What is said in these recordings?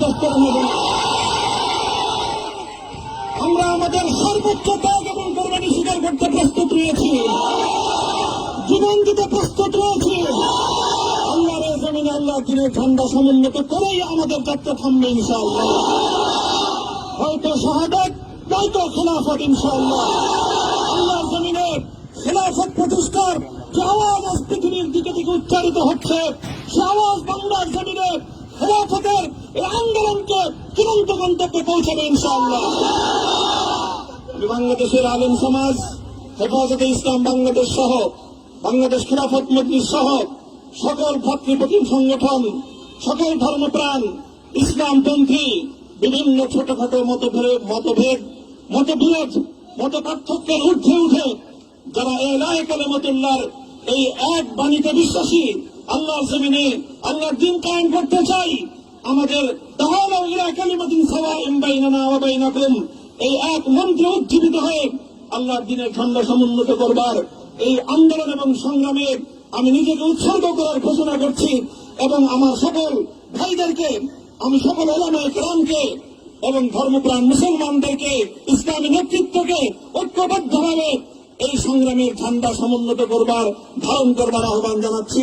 বরদাস্ত নেব না। আমরা আমাদের সর্বোচ্চ ত্যাগ এবং কোরবানি স্বীকার করতে প্রস্তুত রয়েছি। জীবন দিতে প্রস্তুত রয়েছি। আল্লাহর আল্লাহ দিনের ঝান্ডা সমুন্নত করেই আমাদের যাত্রা থামবে ইনশাআল্লাহ। হয়তো শাহাদাত, নয়তো খেলাফত ইনশাআল্লাহ। আল্লাহর জমিনে খেলাফত প্রতিষ্ঠার যে আওয়াজ পৃথিবীর দিকে থেকে উচ্চারিত হচ্ছে, সে আওয়াজ বাংলার জমিনে খেলাফতের এই আন্দোলনকে চূড়ান্ত গন্তব্যে পৌঁছাবে ইনশাআল্লাহ। বাংলাদেশের আলেম সমাজ, হেফাজতে ইসলাম বাংলাদেশ সহ, বাংলাদেশ খেলাফত মজলিস সহ সকল ভাতৃপ্রতিম সংগঠন, সকল ধর্মপ্রাণ, ইসলামপন্থী, বিভিন্ন ছোটখাটো মতভেদ মতভেদ, মতবিরোধ মত পার্থক্যের ঊর্ধ্বে উঠে যারা এলায় কালেমতুল্লাহর এই এক বাণীতে বিশ্বাসী আল্লাহর জমিনে আল্লাহর দিন কায়েম করতে চাই। আমাদের এই এক মন্ত্রে উজ্জীবিত হয়ে আল্লাহর দিনের ঝন্ডা সমুন্নত করবার এই আন্দোলন এবং সংগ্রামে আমি নিজেকে উৎসর্গ করার ঘোষণা করছি এবং আমার সকল ভাইদেরকে, আমি সকল ওলামায় কেরামকে এবং ধর্মপ্রাণ মুসলমানদেরকে, ইসলামী নেতৃত্বকে ঐক্যবদ্ধভাবে এই সংগ্রামের ঝান্ডা সমুন্নত করবার, ধারণ করবার আহ্বান জানাচ্ছি।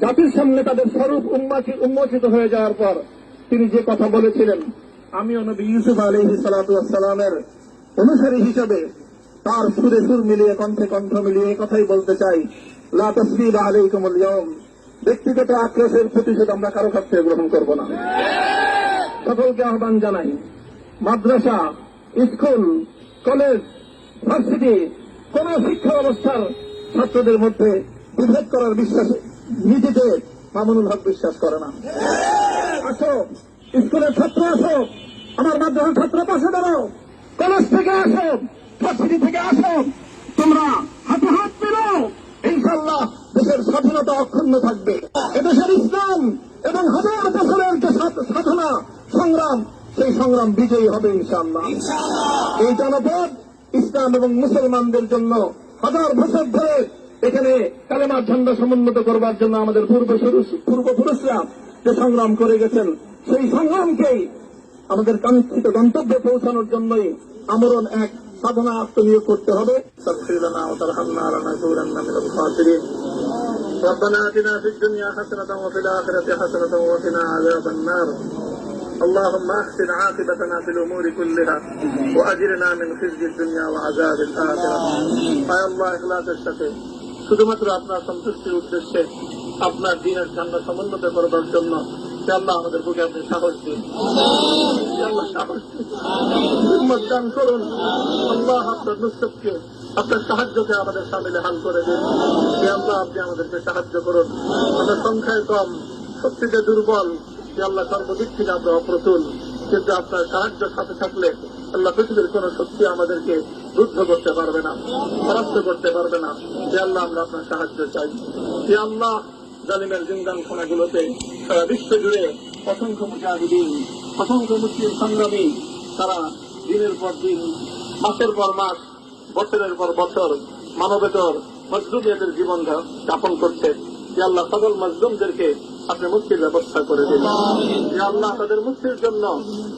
জাতির সামনে তাদের স্বরূপ উন্মোচি- উন্মোচিত হয়ে যাওয়ার পর তিনি যে কথা বলেছিলেন, আমিও নবী ইউসুফ আলহি সালামের অনুসারী হিসেবে তার সুরে সুর মিলিয়ে, কণ্ঠে কণ্ঠ মিলিয়ে কথাই বলতে চাই। লা আলাইকুমুল ইয়াউম। ব্যক্তিগত আক্রোশের প্রতিশোধ আমরা কারও কাছ থেকে গ্রহণ করব না। সকলকে আহ্বান জানাই, মাদ্রাসা, স্কুল, কলেজ, ভার্সিটি, কোন শিক্ষা ব্যবস্থার ছাত্রদের মধ্যে বিভেদ করার বিশ্বাস নিজেকে মামুনুল হক বিশ্বাস করে না। আসো স্কুলের ছাত্র আসো আমার মাদ্রাসার ছাত্র পাশে দাঁড়াও। কলেজ থেকে আসো ভার্সিটি থেকে আসো তোমরা হাতে হাত মেলাও। ইনশাল্লাহ দেশের স্বাধীনতা অক্ষুণ্ণ থাকবে। এদেশের ইসলাম এবং হাজার বছরের যে সাধ- সাধনা সংগ্রাম সেই সংগ্রাম বিজয়ী হবে ইনশাল্লাহ এই জনপদ ইসলাম এবং মুসলমানদের জন্য হাজার বছর ধরে এখানে কালেমার ঝন্ডা সমুন্নত করবার জন্য আমাদের পূর্বপুরুষ পূর্বপুরুষরা যে সংগ্রাম করে গেছেন সেই সংগ্রামকেই আমাদের কাঙ্ক্ষিত গন্তব্যে পৌঁছানোর জন্যই আমরণ এক সাধনা আত্মনিয়োগ করতে হবে তাফসীলানা ওয়া তারহামনা আলা নাকুরান্না মিনাল খাসিরিন ربنا آتنا في الدنيا حسنة وفي الآخرة حسنة وقنا عذاب النار اللهم احسن عاقبتنا في الامور كلها واجرنا من خزي الدنيا وعذاب الاخره আয় আল্লাহ ইখলাসের সাথে শুধুমাত্র আপনার সন্তুষ্টির উদ্দেশ্যে আপনার দিনের ঠান্ডা সমুন্নত করবার জন্য আল্লাহ আমাদের বুকে আপনি সাহস দিন। সাহস দান। করুন। আল্লাহ আপনার নুসরতকে, আপনার সাহায্যকে আমাদের সামিলে হাল করে দিন। যে আল্লাহ আপনি আমাদেরকে সাহায্য করুন। আমরা সংখ্যায় কম, শক্তিতে দুর্বল। যে আল্লাহ সর্বদিক থেকে আমরা অপ্রতুল। কিন্তু আপনার সাহায্য সাথে থাকলে আল্লাহ পৃথিবীর কোন শক্তি আমাদেরকে রুদ্ধ করতে পারবে না, পরাস্ত করতে পারবে না। যে আল্লাহ, আমরা আপনার সাহায্য চাই। যে আল্লাহ, জালিমের জিন্দান খানাগুলোতে সারা বিশ্ব জুড়ে অসংখ্য মুজাহিদিন, অসংখ্য মুসলিম সংগ্রামী, তারা দিনের পর দিন, মাসের পর মাস, বছরের পর বছর মানবেতর মজলুমিয়াদের জীবন যাপন করছে। যে আল্লাহ, সকল মজলুমদেরকে আপনি মুক্তির ব্যবস্থা করে দিন। আল্লাহ, তাদের মুক্তির জন্য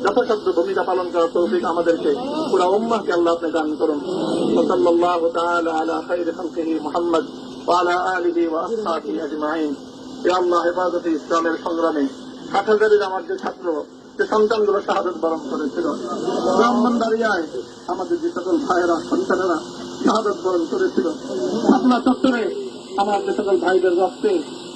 যথাসাধ্য ভূমিকা পালন করার তৌফিক আমাদেরকে পুরা উম্মাহকে আল্লাহ আপনি দান করুন। সাল্লাল্লাহু তাআলা আলা খাইরি খালকিহি মুহাম্মদ ওয়া আলা আলিহি ওয়া আসহাবিহি আজমাইন। ইয়া আল্লাহ, হেফাজতে ইসলামের সংগ্রামে ষাট হাজারের আমার যে ছাত্র, যে সন্তানগুলো শাহাদত বরণ করেছিল ব্রাহ্মণবাড়িয়ায় আমাদের যে সকল ভাইয়েরা, সন্তানেরা শাহাদত বরণ করেছিল আপনার চত্বরে আমার যে সকল ভাইদের রক্তে